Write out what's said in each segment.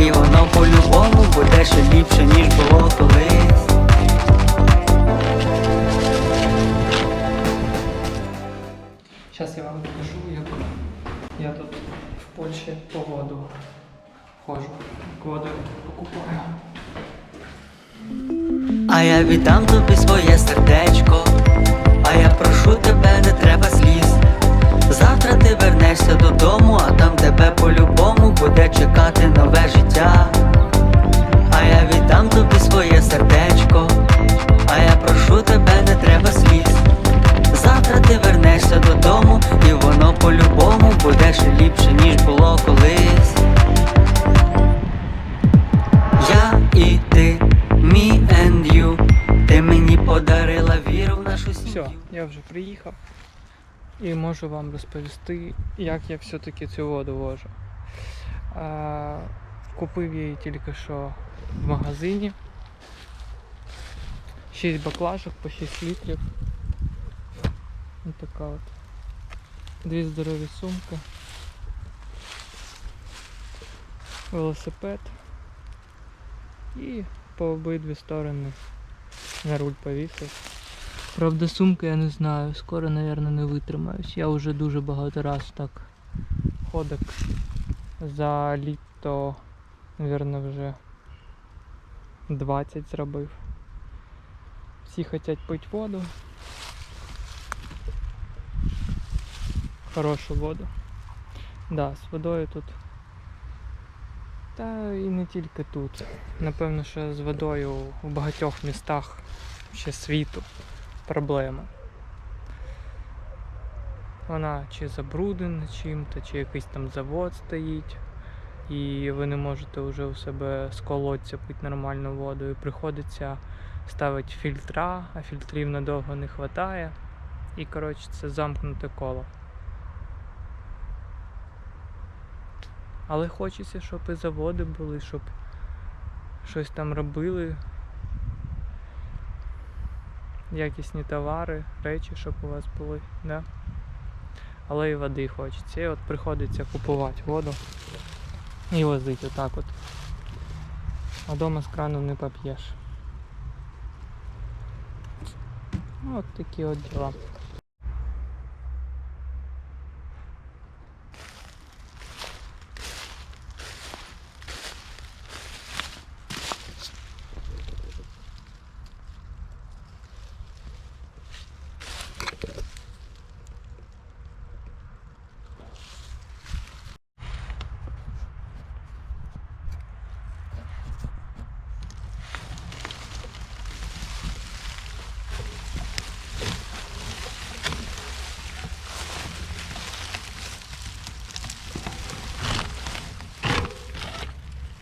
І воно по-любому буде ще ліпше, ніж було колись. Зараз я вам покажу, як я тут в Польщі по воду ходжу. Воду покупаю. А я віддам тобі своє сердечко, а я прошу тебе, не треба сліз. Завтра ти вернешся додому, а там тебе по-любому буде чекати нове сердечко, а я прошу тебе, не треба сліз. Завтра ти вернешся додому, і воно по-любому буде ще ліпше, ніж було колись. Я і ти, me and you Ти мені подарила віру в нашу Все, я вже приїхав і можу вам розповісти, як я все-таки цю воду вожу. Купив я її тільки що в магазині. 6 баклажок по 6 літрів. Ось така от. Дві здорові сумки. Велосипед. І по обидві сторони на руль повісив. Правда, сумки я не знаю, скоро, мабуть, не витримаюсь. Я вже дуже багато раз так ходок за літо, мабуть, вже 20 зробив. Всі хочуть пити воду. Хорошу воду. Да, з водою тут. Та і не тільки тут. Напевно, що з водою у багатьох містах ще світу проблема. Вона чи забруднена чим-то, чи якийсь там завод стоїть, і ви не можете вже у себе з колодця пити нормальну воду. І приходиться ставити фільтра, а фільтрів надовго не вистачає. І коротше це замкнуте коло. Але хочеться, щоб і заводи були, щоб щось там робили. Якісні товари, речі, щоб у вас були, да? Але і води хочеться. І от приходиться купувати воду і возить отак от. А дома з крану не поп'єш. От такі от діла.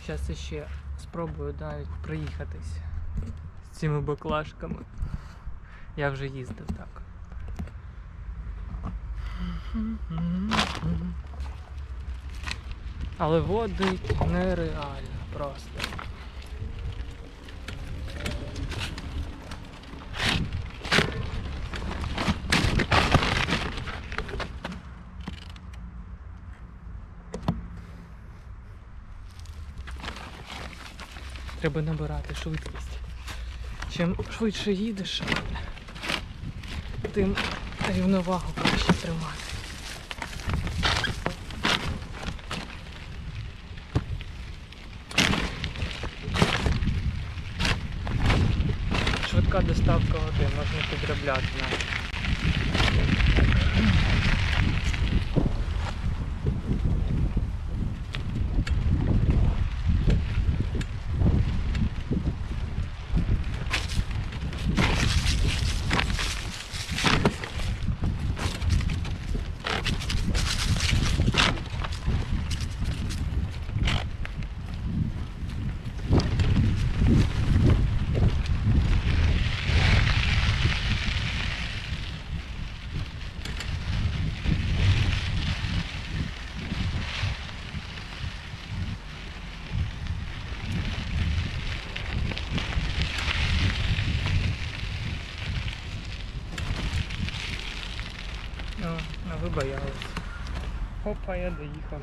Зараз ще спробую навіть проїхатись з цими баклажками. Я вже їздив так. Але водить нереально просто. Треба набирати швидкість. Чим швидше їдеш, тим рівновагу краще тримати. Швидка доставка води, можна підробляти навіть. Ну, а ви боялись. Опа, я доїхав.